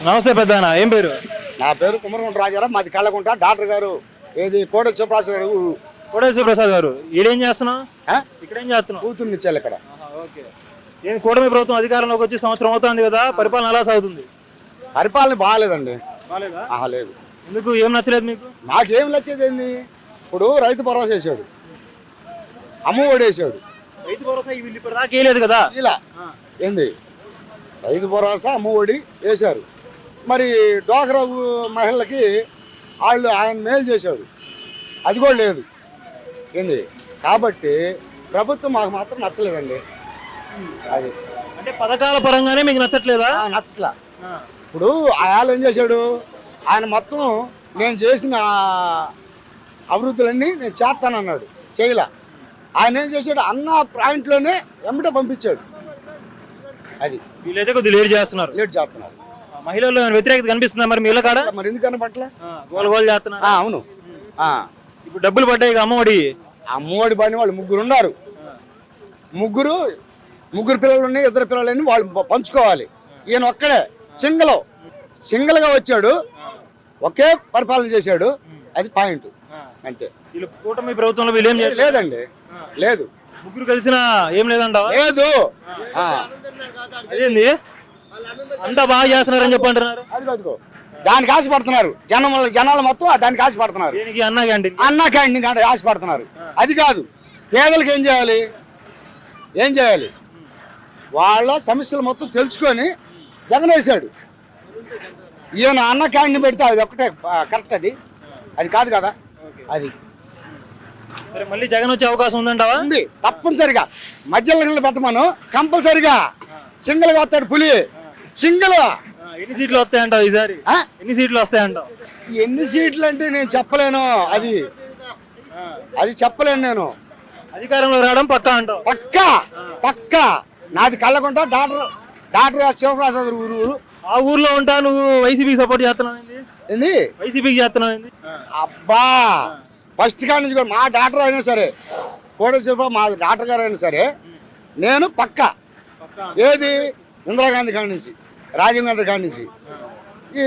నమస్తే పెద్దాయన ఏం పేరు? నా పేరు కుమరగుంట రాజారావు మాది కళ్ళకుంట డాక్టర్ గారు ఏది కోట సుప్రాసు గారు. కోటేశ్వర ప్రసాద్ గారు ఈడేం చేస్తున్నావు? ఇక్కడేం చేస్తున్నావు? కూతుర్ని ఇచ్చారు ఇక్కడ. ఓకే. ఏం కూటమి ప్రభుత్వం అధికారంలోకి వచ్చి సంవత్సరం అవుతుంది కదా పరిపాలన ఎలా సాగుతుంది? పరిపాలన బాగాలేదండి. బాగాలేదా? లేదు. ఎందుకు ఏం నచ్చలేదు మీకు? మాకేం నచ్చేది ఏంది? ఇప్పుడు రైతు భరోసా వేసాడు అమ్మ ఒడి వేసాడు రైతు భరోసా వీళ్ళు ఇప్పుడు దాకా కదా? ఇలా. ఏంది? రైతు భరోసా అమ్మ ఒడి వేశారు. మరి డోక్రా మహిళలకి వాళ్ళు ఆయన మేలు చేశాడు. అది కూడా లేదు. ఏంది? కాబట్టి ప్రభుత్వం మాకు మాత్రం నచ్చలేదండి. అది. అంటే పథకాల పరంగానే మీకు నచ్చట్లేదా? నచ్చట్లా. ఇప్పుడు ఆయన ఏం చేశాడు? ఆయన మొత్తం నేను చేసిన అభివృద్ధులన్నీ నేను చేస్తానన్నాడు. చేయలా. ఆయన ఏం చేశాడు? అన్న పాయింట్లోనే ఎమ్మట పంపించాడు. అది. వీళ్ళైతే కొద్దిగా లేట్ చేస్తున్నారు. లేట్ చేస్తున్నారు. మహిళల్లో వ్యతిరేకత కనిపిస్తుందా మరి మీ ఇళ్ళ కాడ? మరి ఎందుకని పట్ల? గోల గోల చేస్తున్నారు. ఆ, అవును. ఆ, ఇప్పుడు డబ్బులు పడ్డాయి ఇక అమ్మఒడి? ఆ అమ్మఒడి పడిన వాళ్ళు ముగ్గురు ఉన్నారు. ముగ్గురు ముగ్గురు పిల్లలు ఉన్నాయి ఇద్దరు పిల్లలని వాళ్ళు ప- పంచుకోవాలి. ఈయన ఒక్కడే సింగల్. సింగిల్గా వచ్చాడు. ఒకే పరిపాలన చేశాడు. అది పాయింట్. అంతే. వీళ్ళు కూటమి ప్రభుత్వంలో వీళ్ళు ఏం చేయలేదు లేదండి. లేదు. ముగ్గురు కలిసినా ఏం లేదంటావా? లేదు. ఆ, అదేంది? అంతా బాగా చేస్తున్నారని చెప్పి అంటున్నారు. దానికి ఆశపడుతున్నారు. జనం జనాలు మొత్తం దానికి ఆశపడుతున్నారు. దీనికి అన్నా క్యాంటీన్? అన్న క్యాంటీన్ ఆశపడుతున్నారు. అది కాదు. పేదలకు ఏం చేయాలి? ఏం చేయాలి? వాళ్ళ సమస్యలు మొత్తం తెలుసుకొని జగన్ వేసాడు ఈయన అన్న క్యాంటీన్ పెడితే అది ఒకటే కరెక్ట్ అది? అది కాదు కదా? అది. మళ్ళీ జగన్ వచ్చే అవకాశం ఉందంటావా? ఉంది. తప్పనిసరిగా. మధ్యలో పెట్టమను కంపల్సరిగా. సింగిల్గా వస్తాడు పులి. సింగిల్. ఎన్ని సీట్లు వస్తాయంటావు ఈసారి? ఎన్ని సీట్లు వస్తాయంటావు? ఎన్ని సీట్లు అంటే నేను చెప్పలేను అది. అది చెప్పలేను నేను. అధికారంలో రావడం పక్కా అంటావు? పక్కా పక్కా. నాది కళ్ళకుంటా డాక్టర్ డాక్టర్ శివప్రసాద్ ఊరు ఊరు. ఆ ఊర్లో ఉంటా నువ్వు వైసీపీకి సపోర్ట్ చేస్తున్నావు ఏంది? వైసీపీకి చేస్తున్నావు ఏంది? అబ్బా! ఫస్ట్ కాడి నుంచి కూడా మా డాక్టర్ అయినా సరే కోట శిల్ప మా డాక్టర్ గారు అయినా సరే నేను పక్కా. ఏది? ఇందిరాగాంధీ కాడి నుంచి. రాజీవ్ గాంధీ కాడి నుంచి. ఈ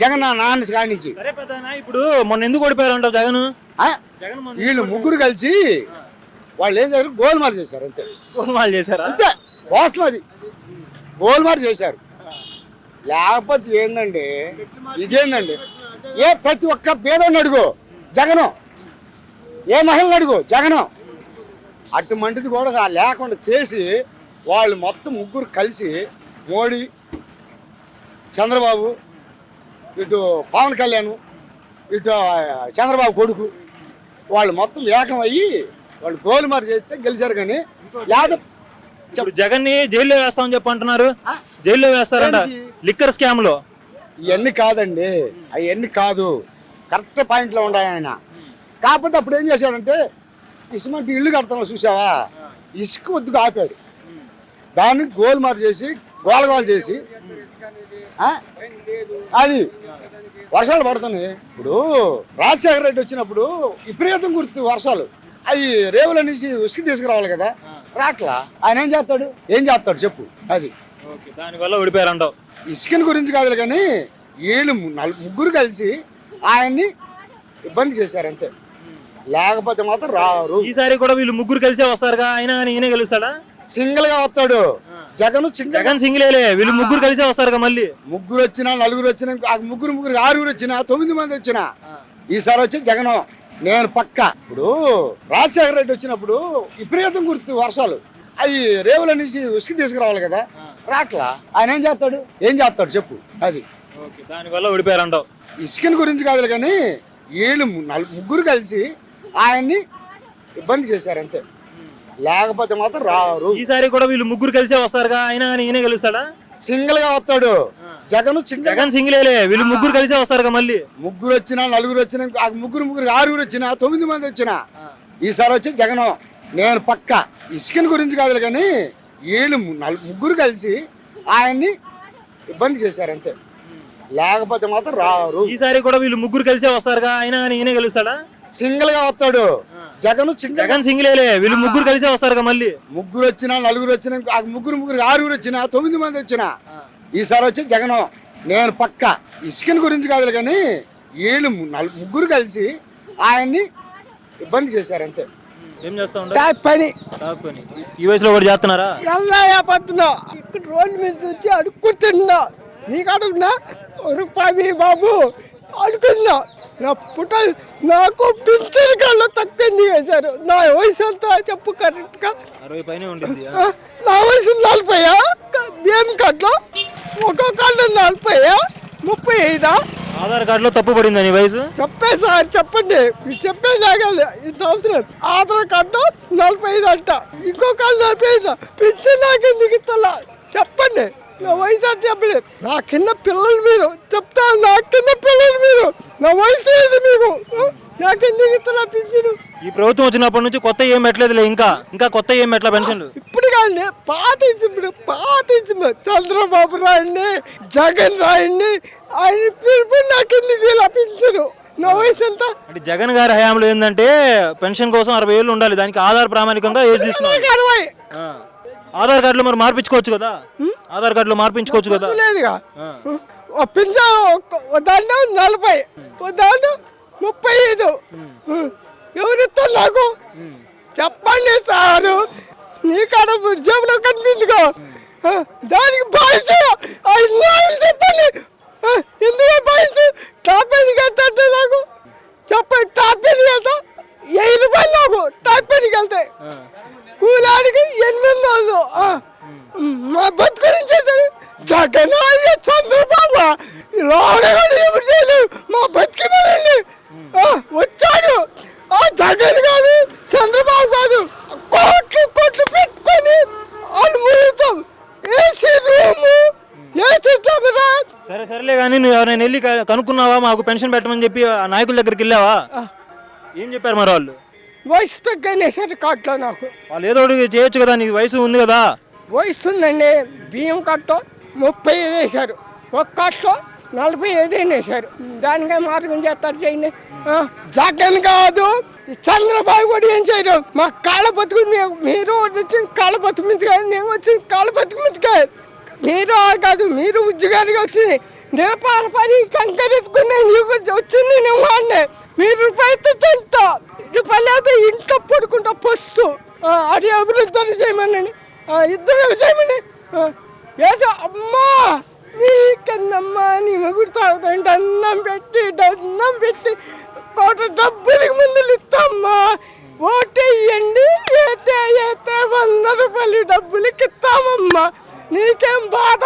జగన్ నాన్న కాడి నుంచి. ఇప్పుడు మొన్న ఎందుకు ఓడిపోయారు అంటావు జగన్ వీళ్ళు ముగ్గురు కలిసి వాళ్ళు ఏం చేశారు? గోల్మార్ చేశారు అంతే. గోల్మాల్ చేశారా? అంతే. వాస్తవం అది. గోల్మార్ చేశారు. లేకపోతే ఏందండి? ఇదేందండి? ఏ ప్రతి ఒక్క పేదోడిని అడుగు. జగను. ఏ మహిళను అడుగు? జగను. అటువంటిది కూడా లేకుండా చేసి వాళ్ళు మొత్తం ముగ్గురు కలిసి మోడీ చంద్రబాబు ఇటు పవన్ కళ్యాణ్ ఇటు చంద్రబాబు కొడుకు వాళ్ళు మొత్తం ఏకం అయ్యి వాళ్ళు గోల్మార్ చేస్తే గెలిచారు కానీ లేదా ఇప్పుడు జగన్ని జైల్లో వేస్తామని చెప్పి అంటున్నారు. జైల్లో వేస్తారంట? లిక్కర్ స్కామ్లో ఇవన్నీ కాదండి. అవన్నీ కాదు. కరెక్ట్ పాయింట్లో ఉండాలి ఆయన. కాకపోతే అప్పుడు ఏం చేశాడంటే ఇసుమంటి ఇల్లు కడతాను చూసావా? ఇసుక వద్దుకు ఆపాడు. దాన్ని గోల్మార్ చేసి గోలగోలు చేసి? అది. వర్షాలు పడుతున్నాయి. ఇప్పుడు రాజశేఖర రెడ్డి వచ్చినప్పుడు విపరీతం గుర్తు వర్షాలు. అవి రేవుల నుంచి ఉసుకు తీసుకురావాలి కదా. రాట్లా. ఆయన ఏం చేస్తాడు? ఏం చేస్తాడు చెప్పు. అది. ఓకే దానివల్ల ఓడిపోయారు అంటావు ఇసుకని గురించి కాదు కానీ వీళ్ళు ముగ్గురు కలిసి ఆయన్ని ఇబ్బంది చేశారు అంతే. లేకపోతే మాత్రం రారు. ఈసారి కూడా వీళ్ళు ముగ్గురు కలిసే వస్తారుగా? కానీ ఈయనే గెలుస్తాడా? సింగిల్గా వస్తాడు. జగన్ సింగిల్ జగన్ సింగిలేలే. వీళ్ళు ముగ్గురు కలిసే వస్తారుగా మళ్ళీ. ముగ్గురు వచ్చినా నలుగురు వచ్చినా ఆ ముగ్గురు ముగ్గురు ఆరుగురు వచ్చినా తొమ్మిది మంది వచ్చినా. ఈసారి వచ్చి జగన్. నేను పక్క. ఇప్పుడు రాజశేఖర రెడ్డి వచ్చినప్పుడు విపరీతం గుర్తు వర్షాలు. అవి రేవుల నుంచి ఉసుకు తీసుకురావాలి కదా. రాట్లా. ఆయన ఏం చేస్తాడు? ఏం చేస్తాడు చెప్పు. అది. ఓకే దానివల్ల ఓడిపోయారు అంటావు ఇసుకని గురించి కాదు కానీ వీళ్ళు ముగ్గురు కలిసి ఆయన్ని ఇబ్బంది చేశారు అంతే. లేకపోతే మాత్రం రారు. ఈసారి కూడా వీళ్ళు ముగ్గురు కలిసే వస్తారుగా? అయినా కానీ ఈయనే గెలుస్తాడా? సింగిల్గా వస్తాడు జగన్ సింగిల్ జగన్ సింగిలేలే. వీళ్ళు ముగ్గురు కలిసే వస్తారుగా మళ్ళీ? ముగ్గురు వచ్చినా నలుగురు వచ్చినా ఆ ముగ్గురు ముగ్గురు ఆరుగురు వచ్చినా తొమ్మిది మంది వచ్చినా. ఈసారి వచ్చి జగన్. నేను పక్క. ఇసుకని గురించి కాదు కానీ వీళ్ళు ముగ్గురు కలిసి ఆయన్ని ఇబ్బంది చేశారు అంతే. లేకపోతే మాత్రం రారు. ఈసారి కూడా వీళ్ళు ముగ్గురు కలిసే వస్తారుగా? అయినా కానీ ఈయనే గెలుస్తాడా? సింగిల్గా వస్తాడు. జగన్ సింగిల్ జగన్ సింగిలేలే వీళ్ళు ముగ్గురు కలిసే వస్తారుగా మళ్ళీ. ముగ్గురు వచ్చినా నలుగురు వచ్చినా ముగ్గురు ముగ్గురు ఆరుగురు వచ్చినా తొమ్మిది మంది వచ్చినా. ఈసారి వచ్చి జగన్ నేను పక్క. ఇసుకని గురించి కాదు కానీ వీళ్ళు ముగ్గురు కలిసి ఆయన్ని ఇబ్బంది చేశారు అంతే. ఏం చేస్తా పని. టాప్ పని. ఈ వయసులో కూడా చేస్తున్నారా? ఎల్లయ్య పత్తున్నా ఇక్కడ రోడ్డు మీద వచ్చి అడుక్కుంటున్నా. నీకు అడుగునా రూపాయి బాబు. అడుగుతున్నా పుట్ట నాకు పింఛన్ కళ్ళు తక్కువ వేశారు నా వయసు ఎంత చెప్పు కరెక్ట్గా అరవై పైన ఉండింది నా వయసు నలభై బిఎం కార్డులో ఒక్కొక్క కార్డు నలభై ముప్పై ఐదా ఆధార్ కార్డులో తప్పు పడింది నీ వయసు చెప్పే సార్ చెప్పండి చెప్పే జాగాలి ఇంత అవసరం ఆధార్ కార్డు నలభై ఐదు అంట ఇంకో కార్డు నలభై ఐదు పింఛన్ నాకెందుకు ఇస్తలా చెప్పండి నా వయసు అని చెప్పండి నా కింద పిల్లలు మీరు చెప్తా నా కింద నా వయసు మీకు? నాకెందుకు ఇస్తలా పింఛను? ఈ ప్రభుత్వం వచ్చినప్పటి నుంచి కొత్త ఏం పెట్టలేదులే ఇంకా. ఇంకా కొత్త ఏం పెట్టలే పెన్షన్లు. ఇప్పుడు కానీ పాత ఇప్పుడు పాత చంద్రబాబు రాయండి జగన్ రాయండి ఆయన పిలుపు నాకెందుకు ఇలా పింఛను? నా వయసు ఎంత? అంటే జగన్ గారి హయాంలో ఏంటంటే పెన్షన్ కోసం అరవై ఏళ్ళు ఉండాలి. దానికి ఆధార్ ప్రామాణికంగా ఏజ్ తీసుకున్నారు. అరవై. ఆధార్ కార్డులో మరి మార్పించుకోవచ్చు కదా? ఆధార్ కార్డులో మార్పించుకోవచ్చు కదా? లేదుగా. పింజా దాన్ని నలభై దాన్ని ముప్పై ఐదు. ఎవరితో నాకు? చెప్పండి సారు. నీ కాడ జేబులో కనిపించుకో దానికి బాయ్స్ ఐదు చెప్పండి. ఎందుకు బాయ్స్ కనుక్కున్నావా? మాకు పెన్షన్ పెట్టమని చెప్పి ఆ నాయకుల దగ్గరికి వెళ్ళావా? ఏం చెప్పారు మరి వాళ్ళు? వయసు తగ్గనేసారు కార్డులో నాకు. వాళ్ళు ఏదో ఒకటి చేయొచ్చు కదా నీకు వయసు ఉంది కదా. వస్తుందండి బియ్యం కట్ట ముప్పై ఐదు వేశారు. ఒక కట్టలో నలభై ఐదు వేశారు. దానికే మార్గం చేస్తారు చేయండి. జగన్ కాదు చంద్రబాబు కూడా ఏం చేయడం. మా కాళ్ళ బతుకు మీరు వచ్చి కాళ్ళ బతుకు మీద కాదు నేను వచ్చి కాళ్ళ బతుకు మీద కాదు మీరు కాదు మీరు ఉద్యోగానికి వచ్చింది. నేను పాలపడి కంకర ఎత్తుకునే నీకు వచ్చింది నేను వాడినే. మీరు రూపాయలతో తింటా. రూపాయలతో ఇంట్లో పడుకుంటా పస్తు. అది అభివృద్ధి చేయమనండి. ఇద్దరు చేయమని ఆ, ఏదో అమ్మా నీకన్నమ్మా నీ మగుడు తాగుతుంటే అన్నం పెట్టి అన్నం పెట్టి కోట డబ్బులకి ముందులు ఇస్తామ్మా ఓటేయండి ఏతే ఏతే వంద రూపాయలు డబ్బులకి ఇస్తామమ్మా. నీకేం బాధ